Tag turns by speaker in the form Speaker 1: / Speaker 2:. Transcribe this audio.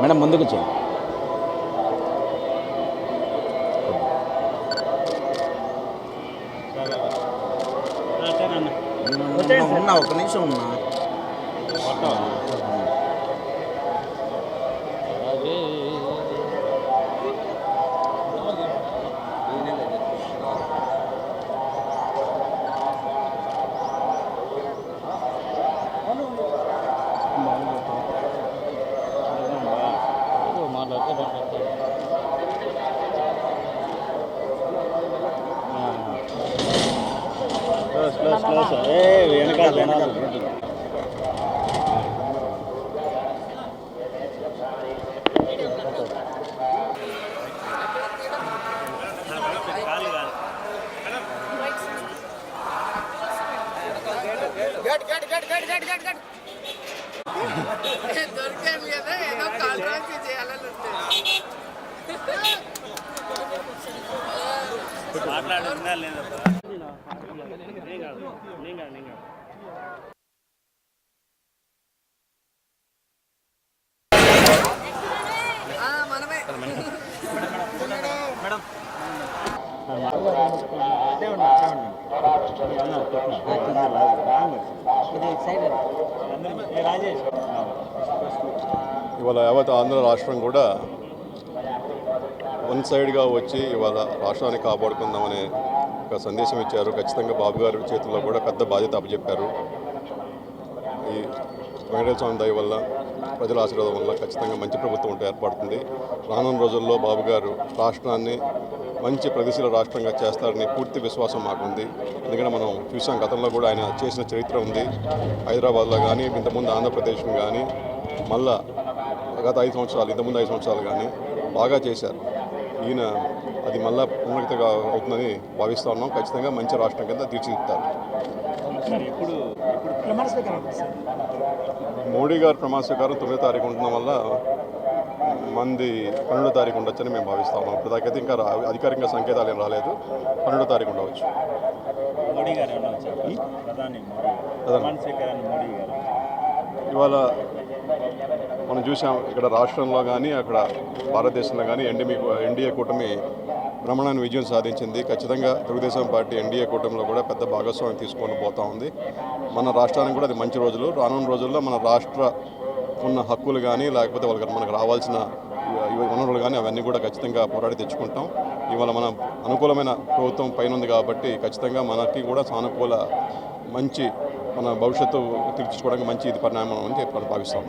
Speaker 1: Madam ముందుకు చేయండి ఉన్నా ఒక నిమిషం ఉన్నా.
Speaker 2: మాట్లాడితే మాట్లాడతారు క్లోజ్ క్లోజ్ క్లోజ్ ఏ వెనకాల వెనకాల
Speaker 3: దొరికాను కదా ఏదో కాంట్రాక్ట్ చేయాలని ఉంటుంది
Speaker 2: మాట్లాడుతున్నా లేదా నేను కాదు నేను కాదు నేను కాదు
Speaker 4: ఇవాళ యావత్ ఆంధ్ర రాష్ట్రం కూడా వన్ సైడ్గా వచ్చి ఇవాళ రాష్ట్రాన్ని కాపాడుకుందామనే ఒక సందేశం ఇచ్చారు. ఖచ్చితంగా బాబు గారి చేతుల్లో కూడా పెద్ద బాధ్యత అప్పచెప్పారు. ఈ వెంకటేశ్వర స్వామి దయ వల్ల ప్రజల ఆశీర్వాదం వల్ల ఖచ్చితంగా మంచి ప్రభుత్వం ఉంటే ఏర్పడుతుంది. రానున్న రోజుల్లో బాబు గారు రాష్ట్రాన్ని మంచి ప్రగతిశీల రాష్ట్రంగా చేస్తారని పూర్తి విశ్వాసం మాకుంది. ఎందుకంటే మనం చూసాం గతంలో కూడా ఆయన చేసిన చరిత్ర ఉంది. హైదరాబాద్లో కానీ ఇంతకుముందు ఆంధ్రప్రదేశ్లో కానీ మళ్ళా గత ఐదు సంవత్సరాలు ఇంతకుముందు ఐదు సంవత్సరాలు కానీ బాగా చేశారు. ఈయన అది మళ్ళా పునరుక్తిగా అవుతుందని భావిస్తా ఉన్నాం. ఖచ్చితంగా మంచి రాష్ట్రం కింద తీర్చిదిద్దుతారు. మోడీ గారు ప్రమాణ స్వీకారం తొమ్మిదో తారీఖు ఉండడం వల్ల మంది పన్నెండో తారీఖు ఉండొచ్చని మేము భావిస్తా ఉన్నాం. ఇప్పటిదాకైతే ఇంకా రా- అధికారికంగా సంకేతాలు ఏం రాలేదు. పన్నెండో తారీఖు ఉండవచ్చు. ఇవాళ మనం చూసాం ఇక్కడ రాష్ట్రంలో కానీ అక్కడ భారతదేశంలో కానీ ఎన్డీఏ ఎన్డీఏ కూటమి భ్రమణాన్ని విజయం సాధించింది. ఖచ్చితంగా తెలుగుదేశం పార్టీ ఎన్డీఏ కూటమిలో కూడా పెద్ద భాగస్వామ్యం తీసుకొని పోతా ఉంది. మన రాష్ట్రానికి కూడా అది మంచి రోజులు. రానున్న రోజుల్లో మన రాష్ట్ర ఉన్న హక్కులు కానీ లేకపోతే వాళ్ళకి మనకు రావాల్సిన వనరులు కానీ అవన్నీ కూడా ఖచ్చితంగా పోరాడి తెచ్చుకుంటాం. ఇవాళ మన అనుకూలమైన ప్రభుత్వం పైన ఉంది కాబట్టి ఖచ్చితంగా మనకి కూడా సానుకూల మంచి మన భవిష్యత్తు తీర్చుకోవడానికి మంచి ఇది పరిణామం అని చెప్పి భావిస్తాం